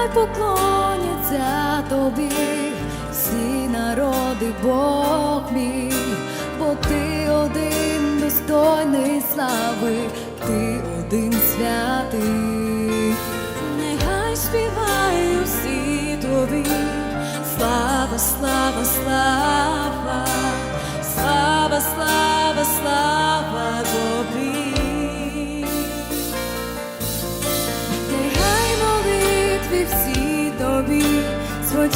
нехай поклоняться тобі, всі народи Бог мій, бо ти один достойний слави, ти один святий, нехай співають всі тобі, слава, слава, слава, слава, слава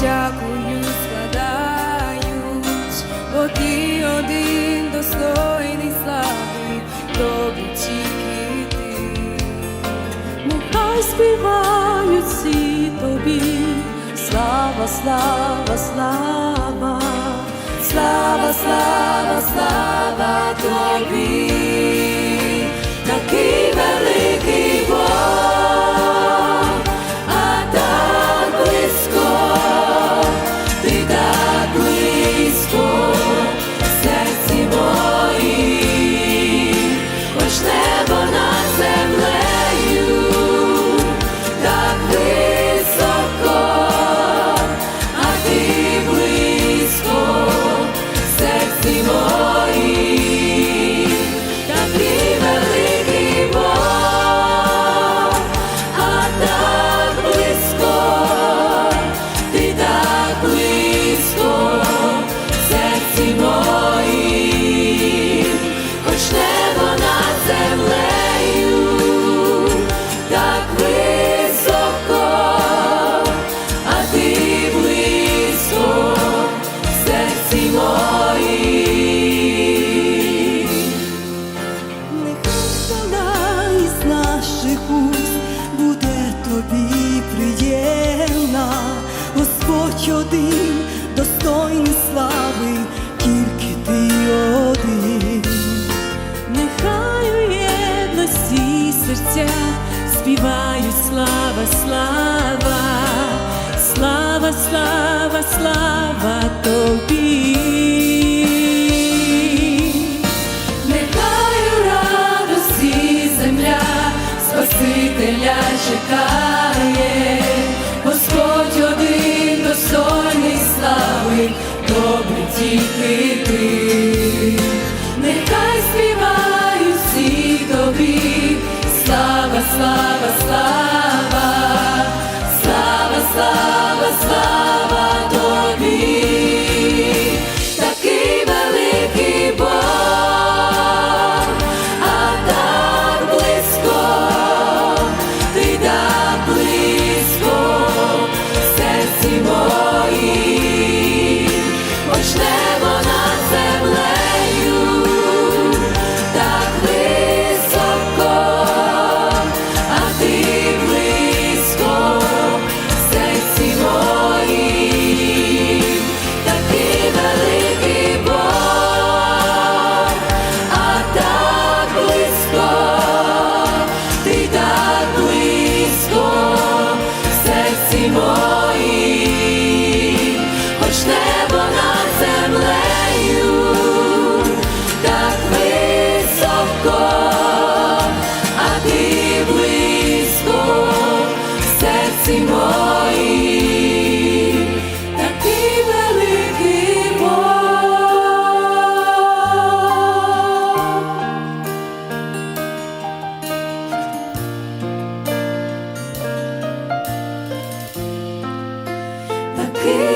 сподякую складають, бо ти один достойний слави, тобі тільки ти. Нехай співають всі тобі, слава, слава, слава, слава, слава, слава тобі, один, достойний слави, тільки ти один. Нехай у єдності серця співають слава, слава, слава, слава, слава тобі. співають всі тобі, слава, слава, слава, слава, слава, слава. peace.